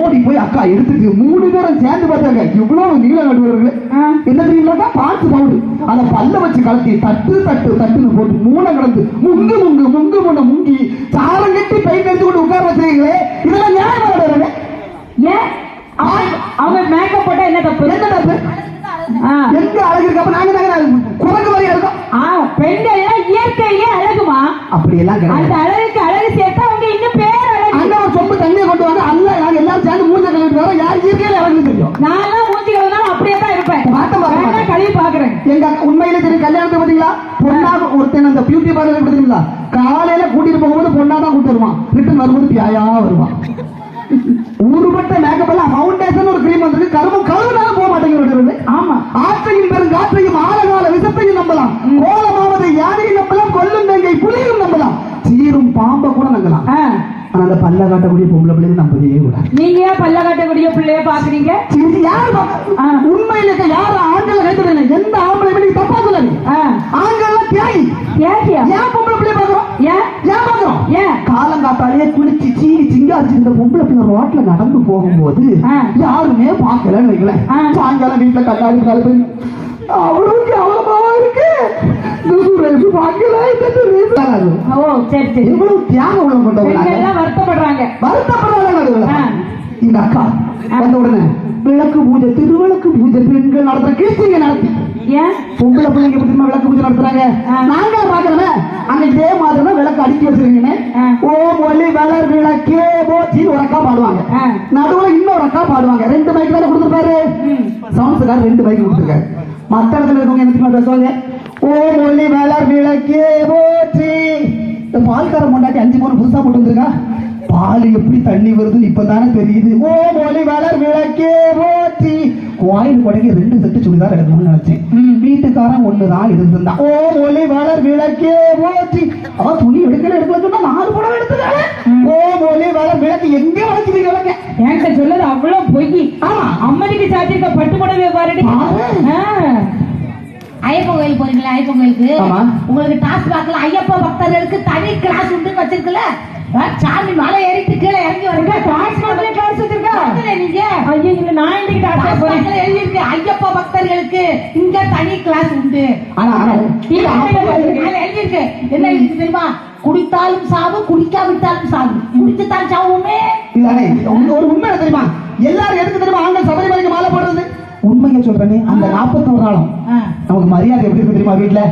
ஓடி போய் அக்கா எடுத்துட்டு மூணு பேரும் சேர்ந்து பார்த்தாங்க. இவ்வளவு நீள நடுவர்கள். என்ன தெரியுங்களா? பாத்து பவுடு அதை பல்ல வச்சு கலத்தி தட்டு தட்டு தட்டுன்னு போட்டு மூணை கலந்து முங்கு முங்கு முங்கு முன்ன முங்கி சாரம் கட்டி பெயிண்ட் எடுத்து கொண்டு உட்கார வச்சிருக்கீங்களே. இதெல்லாம் நியாயமா நடுவர்களே ஏன்? அவன் மேக்கப் போட்டா என்ன தப்பு? என்ன தப்பு. எங்க அழகு இருக்கு? அப்ப நாங்க நாங்க குரங்கு மாதிரியா இருக்கோம்? பெண்கள் எல்லாம் இயற்கையிலே அழகுமா? அப்படியெல்லாம் அந்த கிடையாது எங்க உண்மையிலே தெரியும் கல்யாணத்தை பாத்தீங்களா பொண்ணாக ஒருத்தன் அந்த பியூட்டி பார்லர் எடுத்துங்களா காலையில கூட்டிட்டு போகும்போது பொண்ணா தான் கூட்டு வருவான். ரிட்டன் வரும்போது பியாயா வருவான். ஊருபட்ட மேக்கப் எல்லாம் ஃபவுண்டேஷன் ஒரு கிரீம் வந்திருக்கு. கரும்பு கழுவுனாலும் போக மாட்டேங்கிறது ஆமா. ஆற்றையும் பெரும் காற்றையும் ஆழகால விஷத்தையும் நம்பலாம். கோலமாவதை யாரையும் நம்பலாம் கொல்லும் நங்கை புலியும் நம்பலாம். சீரும் பாம்பை கூட நம்பலாம். ஆனா அந்த பல்ல காட்டக்கூடிய பொம்பளை பிள்ளைங்க நம்பவே கூடாது. நீங்க பல்ல காட்டக்கூடிய பிள்ளைய பாக்குறீங்க இது யாரு. உண்மையில இருக்க யாரு ஆண்களை கைத்துறேன் எந்த ஆம்பளை நீங்க தப்பா சொல்லாதீங்க ஆ. ஆண்கள்லாம் தியாகி ஏசியா ஏன் பொம்பளை பிள்ளைய பாக்குறோம் ஏன்? ஏன் பாக்குறோம் ஏன்? காலங்காத்தாலே குளிச்சு சீனி சிங்காரிச்சு இந்த பொம்பளை பிள்ளை ரோட்ல நடந்து போகும்போது. யாருமே பார்க்கலன்னு வைங்களேன். சாயங்காலம் வீட்டுல கண்ணாடி கலப்பு அவ்வளவுக்கு அவ்வளவா இருக்கு? எவ்வளவு தியாகம் வருத்தப்படுறாங்க. வருத்தப்படுறாங்க இந்த அக்கா. வந்த உடனே விளக்கு பூஜை திருவிளக்கு பூஜை பெண்கள் நடத்துற கீர்த்திங்க நடத்தி. ஏன்? பொம்பளை பிள்ளைங்க பத்திமா விளக்கு பூஜை நடத்துறாங்க. நாங்க பாக்குறோம் அங்க இதே மாதிரி விளக்கு அடுக்கி வச்சிருக்கீங்கன்னு. ஓம் ஒளி வளர் விளக்கே போச்சு ஒரு அக்கா பாடுவாங்க. நடுவுல இன்னொரு அக்கா பாடுவாங்க. ரெண்டு மைக் தானே கொடுத்துருப்பாரு. சவுண்ட்ஸுக்கார ரெண்டு மைக் கொடுத்துருக்காரு. மத்த இடத்துல இருக்கவங்க என்ன பேசுவாங்க? ஓம் ஒளி வளர் விளக்கே போச்சு இந்த பால்கார முன்னாடி அஞ்சு மூணு புதுசா போட்டு வந்திருக்கா? பால் எப்படி தண்ணி வருதுன்னு இப்பதானே தெரியுது. ஓம் ஒளி வளர் விளக்கே போச்சு கோயில் கொடைக்கு ரெண்டு செட்டு சுடிதார் எடுக்கணும்னு நினைச்சேன். ம். வீட்டுக்காரன் ஒண்ணுதான் இருந்திருந்தான் ஓம் ஒளி வளர் விளக்கே போச்சு அவன் துணி எடுக்கல எடுக்கல சொன்னா நாலு படம் எடுத்துக்காரு ஓம் ஒளி வளர் விளக்கு எங்க வளர்க்குது கிழங்க என்கிட்ட சொல்லது அவ்வளவு பொய். ஆமா. அம்மனுக்கு சாத்திருக்க பட்டு புடவை பாருடி. ஐயப்பன் கோயில் போறீங்களா ஐயப்பன் கோயிலுக்கு? ஆமா. உங்களுக்கு டாஸ்மாக்ல ஐயப்ப பக்தர்களுக்கு தனி கிளாஸ் உண்டு வச்சிருக்கல சாமி மலை ஏறிட்டு கீழே இறங்கி வரீங்க. டாஸ்மாக்ல class வச்சிருக்கா? பக்கத்துல நீங்க ஐயோ இல்ல நான் இன்னைக்கு டாஸ்மாக்ல எழுதியிருக்கு. ஐயப்ப பக்தர்களுக்கு இங்க தனி கிளாஸ் உண்டு. ஆனா இல்ல, எழுதியிருக்கு. என்ன எழுதி தெரியுமா? குடித்தாலும் சாவு குடிக்காவிட்டாலும் சாவு. குடிச்சுத்தான் சாவுமே. உங்க ஒரு உண்மை தெரியுமா? எல்லாரும் எதுக்கு தெரியுமா ஆண்கள் சபரிமலைக்கு மாலை போடுறது? உண்மையை சொல்றேனே அந்த நாற்பத்தோரு நாளும். ஆ. நமக்கு மரியாதை எப்படி இருக்கு தெரியுமா வீட்டுல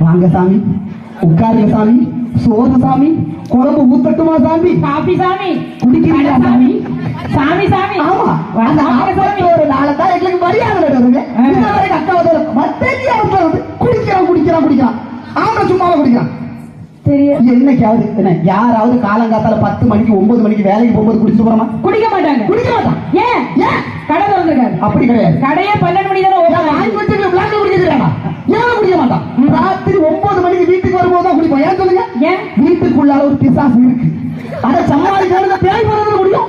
வாங்க சாமி உட்காருங்க சாமி சோறு சாமி குழம்பு ஊத்தட்டுமா சாமி? காபி சாமி. குடிக்கிறீங்களா சாமி? சாமி சாமி. ஆமா. அந்த நாற்பத்தோரு நாளை தான் எங்களுக்கு மரியாதை வரைக்கும் அக்கா வந்து மத்தேரியா வந்து குடிக்கிறான் குடிக்கிறான் குடிக்கிறான். ஆம்பளை சும்மாவே குடிக்கிறான்? என்னைக்காவது என்ன யாராவது காலங்காத்தால பத்து மணிக்கு ஒன்பது மணிக்கு வேலைக்கு போகும்போது குடிச்சிட்டு போறோமா குடிக்க மாட்டாங்க. குடிக்க மாட்டான். ஏன்? ஏன்? கடை திறந்துருக்காரு. அப்படி கிடையாது. கடையே பன்னெண்டு மணி தானே வாங்கி வச்சிருக்க பிளாக்ல குடிக்க தெரியாதா ஏன் குடிக்க மாட்டான். ராத்திரி ஒன்பது மணிக்கு வீட்டுக்கு வரும்போது தான் குடிப்போம் ஏன் சொல்லுங்க ஏன் வீட்டுக்குள்ளால ஒரு பிசாசு இருக்கு. அதை சமாளிக்காத பேய் போறது முடியும்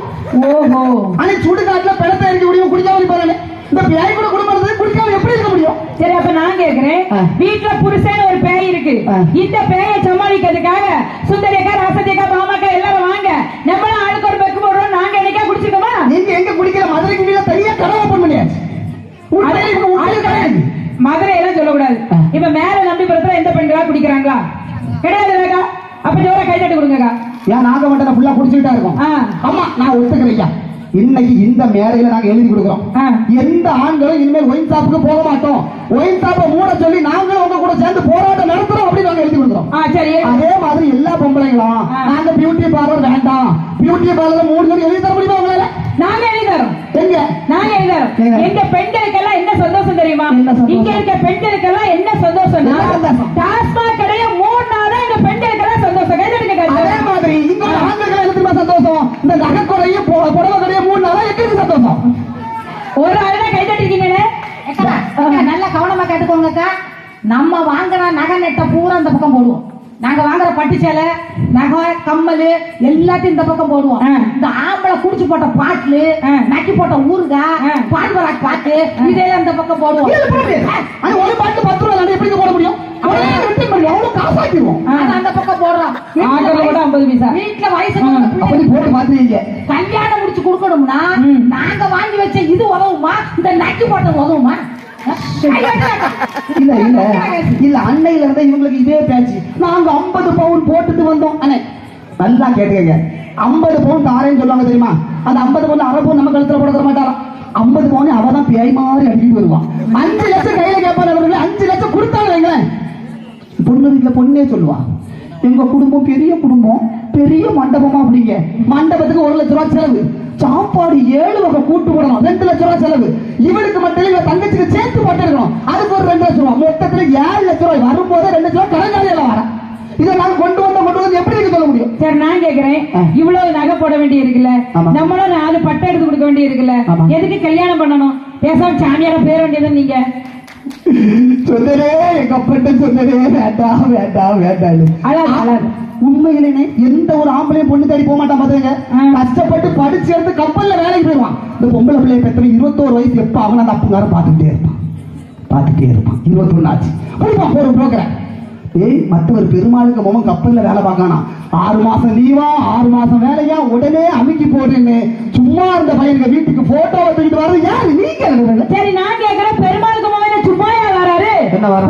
ஓஹோ. ஆனா சுடுகாட்டுல பிணத்தை இருக்க முடியும் குடிக்காம பாருங்க இந்த பேய் கூட குடும்பம் குடிக்காம எப்படி இருக்க முடியும்? சரி அப்ப நான் கேக்குறேன். வீட்டுல புருஷன் ஒரு பேய் இருக்கு. இந்த பேயை சமாளிக்கிறதுக்காக சுந்தரிக்கா ராசதிக்கா பாமாக்கா எல்லாரும் வாங்க. நம்மளும் ஆளுக்கு ஒரு பெக்கு போடுறோம் நாங்க என்னைக்கா குடிச்சிருக்கோமா? நீங்க எங்க குடிக்கிற மதுரைக்கு கீழே தனியா கடை ஓபன் பண்ணியாச்சு. மதுரை எல்லாம் சொல்லக்கூடாது. இப்ப மேல நம்பிபுரத்துல எந்த பெண்களா குடிக்கிறாங்களா? கிடையாது அப்ப ஜோரா கை தட்டி கொடுங்கக்கா ஏன் நாங்க மட்டும் ஃபுல்லா குடிச்சுக்கிட்டா இருக்கோம். ஆமா நான் ஒத்துக்கிறேன் ஐயா. இன்னைக்கு இந்த மேடையில நாங்க எழுதி கொடுக்குறோம். எந்த ஆண்களும் இனிமேல் ஒயின் ஷாப்புக்கு போக மாட்டோம் ஒயின் ஷாப்பை மூட சொல்லி நாங்களும் உங்க கூட சேர்ந்து போராட்டம் நடத்துறோம் அப்படின்னு நாங்க எழுதி கொடுக்குறோம் சரி அதே மாதிரி எல்லா பொம்பளைங்களும். நாங்க பியூட்டி பார்லர் வேண்டாம் பியூட்டி பார்லர் மூணு சொல்லி எழுதி தர முடியுமா உங்களால நாங்க எழுதி தரோம் எங்க நாங்க எழுதுறோம் எங்க? எங்க பெண்களுக்கெல்லாம் என்ன சந்தோஷம் தெரியுமா? இங்க இருக்க பெண்களுக்கெல்லாம் என்ன சந்தோஷம்? டாஸ்மாக் கடைய மூணாதான் எங்க பெண்களுக்கெல்லாம் சந்தோஷம் கைதட்டுங்க அதே கைதட்டுங்க. மாதிரி இங்க உள்ள ஆண்கள் என்ன தெரியுமா சந்தோஷம் இந்த நகைக்குறையும் பொ- புடவை கடையும் மூணு நாளா எங்களுக்கு சந்தோஷம் ஒரு ஆள் தான் கைதட்டிருக்கீங்களே அக்கா, அக்கா, நல்லா கவனமா கேட்டுக்கோங்கக்கா நம்ம வாங்குற நகை நெட்டை பூரா அந்த பக்கம் போடுவோம். நாங்க வாங்குற பட்டு சேலை நகை கம்மல் எல்லாத்தையும் இந்த பக்கம் போடுவோம். இந்த ஆம்பளை குடிச்சு போட்ட பாட்டிலு. நக்கி போட்ட ஆ. பான்பராக் பாட்டு இதெல்லாம் இந்த பக்கம் போடுவோம். அது ஒரு பாட்டு பத்து ரூபா எப்படி போட முடியும்? எவ்வளவு காசாக்கிடுவோம் அந்த பக்கம் போடுறோம். ஐம்பது பைசா. வீட்டுல வயசு போட்டு மாத்துவீங்க கல்யாணம் முடிச்சு கொடுக்கணும் வாங்கணும்னா ம். நாங்க வாங்கி வச்ச இது உதவுமா? இந்த நக்கி போட்டது உதவுமா? இல்ல இல்ல. இல்ல அன்னையில இருந்தா இவங்களுக்கு இதே பேச்சு. நாங்க 50 பவுன் போட்டுட்டு வந்தோம். அண்ணே நல்லா கேட்டுக்கங்க. 50 பவுன் தாரேன்னு சொல்லுவாங்க தெரியுமா? அந்த 50 பவுன் அரை பவுன் நம்ம கழுத்துல போட மாட்டாராம். 50 பவுன் அவ தான் பேய் மாதிரி அடிக்கிட்டு வருவான் அஞ்சு லட்சம் கையில கேட்பாரு அவர்கள் அஞ்சு லட்சம் கொடுத்தாங்க வைங்களேன். பொண்ணு வீட்டுல பொண்ணே சொல்லுவா. எங்க குடும்பம் பெரிய குடும்பம் பெரிய மண்டபமா அப்படிங்க. மண்டபத்துக்கு ஒரு லட்ச ரூபாய் செலவு. சாப்பாடு ஏழு வகை கூட்டு போடணும். ரெண்டு லட்ச ரூபாய் செலவு. இவனுக்கு மட்டும் இவன் தங்கச்சிக்கு சேர்த்து போட்டிருக்கணும் அதுக்கு ஒரு ரெண்டு லட்ச ரூபாய் மொத்தத்துல ஏழு லட்ச ரூபாய் வரும்போது ரெண்டு லட்ச ரூபாய் கடங்காலியில வர இதை நாங்க கொண்டு வந்த கொண்டு வந்து எப்படி இருக்கு சொல்ல முடியும் சரி நான் கேக்குறேன் ஆ. இவ்வளவு நகை போட வேண்டி இருக்குல்ல. நம்மளும் நாலு பட்டை எடுத்து கொடுக்க வேண்டி இருக்குல்ல. எதுக்கு கல்யாணம் பண்ணணும்? பேசாம சாமியார பேர வேண்டியது நீங்க? சொன்னதே எங்க அப்பட்ட சொன்னதே வேண்டாம் வேண்டாம் வேண்டாம் அழாது, அழாது. உண்மையிலே எந்த ஒரு ஆம்பளையும் பொண்ணு தேடி போக மாட்டான் பாத்துங்க. கஷ்டப்பட்டு படிச்சு எடுத்து கப்பல்ல வேலைக்கு போயிடுவான். இந்த பொம்பளை பிள்ளைய பெத்தவன் இருபத்தோரு வயசு எப்ப அவன் அந்த அப்புங்காரம் பார்த்துக்கிட்டே இருப்பான். பார்த்துட்டே இருப்பான். இருபத்தொன்னு ஆச்சு. போடுவான் போற புரோக்கரை ஏய் மற்றவர் பெருமாளுக்கு மோகம் கப்பல்ல வேலை பார்க்கானா ஆறு மாசம் லீவா ஆறு மாசம் வேலையா? உடனே அமைக்கி போடுன்னு சும்மா இருந்த பையனுக்கு வீட்டுக்கு போட்டோ தூக்கிட்டு வர்றது யாரு? நீ சரி நான் கேட்கறேன் பெருமாளுக்கு மோகம் சும்மா வராரு? என்ன வர